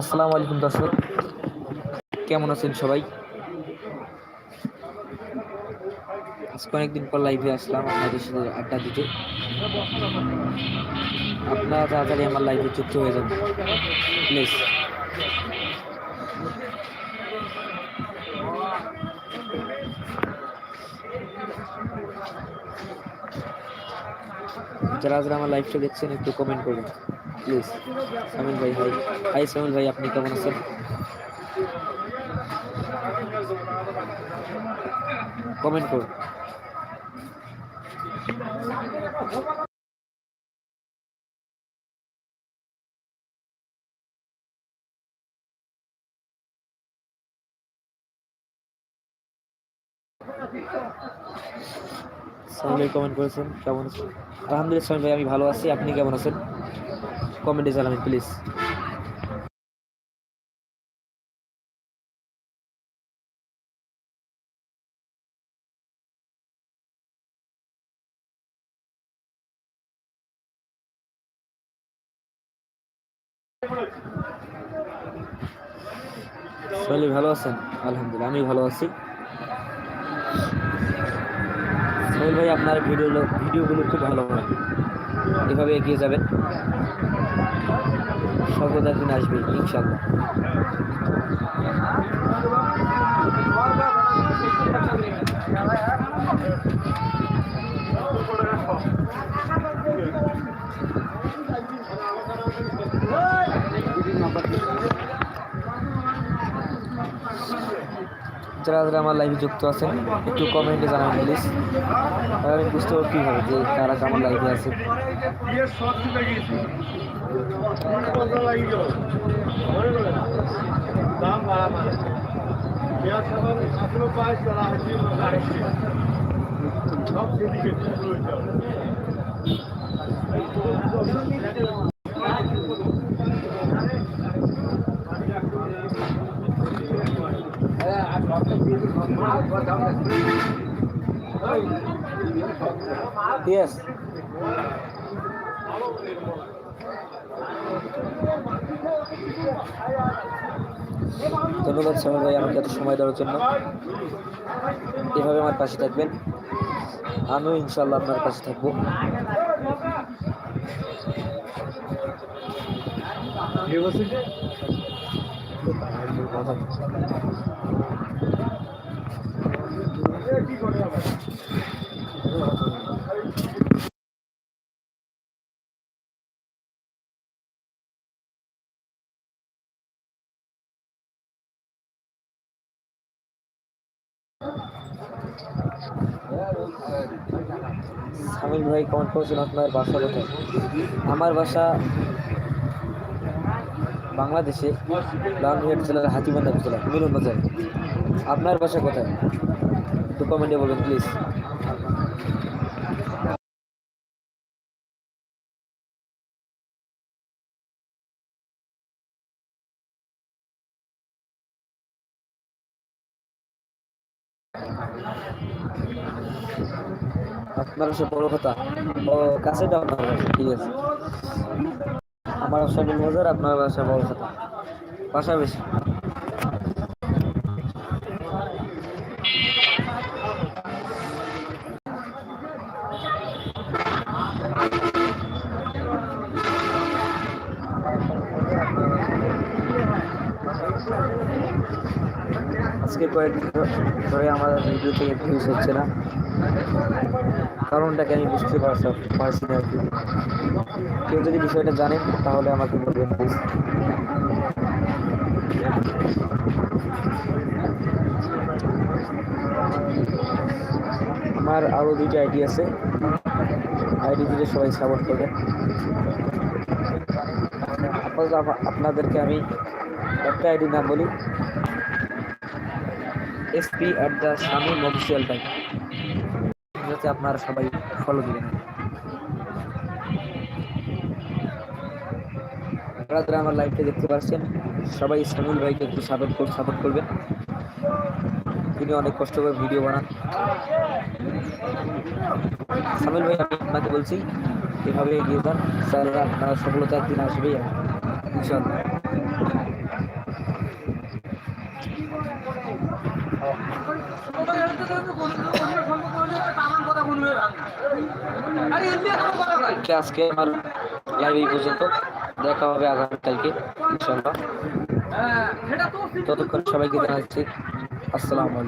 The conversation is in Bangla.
আসসালামু আলাইকুম দর্শক। কেমন আছেন সবাই? আজকে অনেকদিন পর লাইভে আসলাম আপনাদের সাথে আড্ডা দিতে। আপনারা তাড়াতাড়ি আমার লাইভে যুক্ত হয়ে যান। প্লিজ যারা যারা আমার লাইভটা দেখছেন, একটু কমেন্ট করবেন। প্লিজ, সামিল ভাই, হাই। হাই সামিল ভাই, আপনি কেমন আছেন? কমেন্ট করুন। সামিল কমেন্ট করেছেন, কেমন আছেন? আলহামদুলিল্লাহ ভাই, আমি ভালো আছি। আপনি কেমন আছেন? কমেন্টে জানাবেন প্লিজ সোহেল, ভালো আছেন? আলহামদুলিল্লাহ আমি ভালো আছি। সোহেল ভাই, আপনার ভিডিও ভিডিওগুলো খুব ভালো হয়। এভাবে এগিয়ে যাবেন। সর্বদা দিন আসবে ইনশাল্লাহ যারা যারা আমার লাইভে যুক্ত আছেন, একটু কমেন্টে জানাবেন প্লিজ আমি বুঝতে পারব কীভাবে যে কারা আমার লাইভে আছে। সব ইয়েস ধন্যবাদ সময় ভাই আমাকে এত সময় দেওয়ার জন্য। এভাবে আমার পাশে থাকবেন। আমিও ইনশাল্লাহ আপনার পাশে থাকব। সামিল ভাই কমেন্ট করছেন আপনার বাসা কোথায়? আমার বাসা বাংলাদেশে লালমিহাট জেলার হাতিবান্ধা জেলা মিলন বাজার আপনার বাসা কোথায়? একটু কমেন্টে বলবেন প্লিজ আপনার বাসা বড় কথা। ও, কাছে যাও বাসা ঠিক আছে। আমার বাসা বিলবাজার আপনার বাসা বড় কথা। বাসা বেশি আজকে কয়েকদিন ধরে আমার ভিডিও থেকে ভিউজ হচ্ছে না। কারণটাকে আমি বুঝতে পারছি পারছি না আর কি। কেউ যদি বিষয়টা জানেন তাহলে আমাকে বলবেন প্লিজ আমার আরও দুইটা আইডি আছে। আইডি দিলে সবাই সাপোর্ট করবেন আপাতত আপনাদেরকে আমি একটা আইডির নাম বলি। SP at the Shamim official time যাতে আপনারা সবাই ফলো দিবেন। যারা আমার লাইভটা দেখতে পাচ্ছেন, সবাই সামিল ভাইকে একটু সাপোর্ট সাপোর্ট করবেন। তিনি অনেক কষ্ট করে ভিডিও বানান। সামিল ভাই, আমি আপনাকে বলছি, এভাবে এগিয়ে যান স্যাররা আপনারা সফলতা একদিন আসবেই। ইনশাল্লাহ আজকে আমার লাইভ পর্যন্ত। দেখা হবে আগামীকালকে ইনশাল্লাহ ততক্ষণ সবাইকে দেখাচ্ছি আসসালামু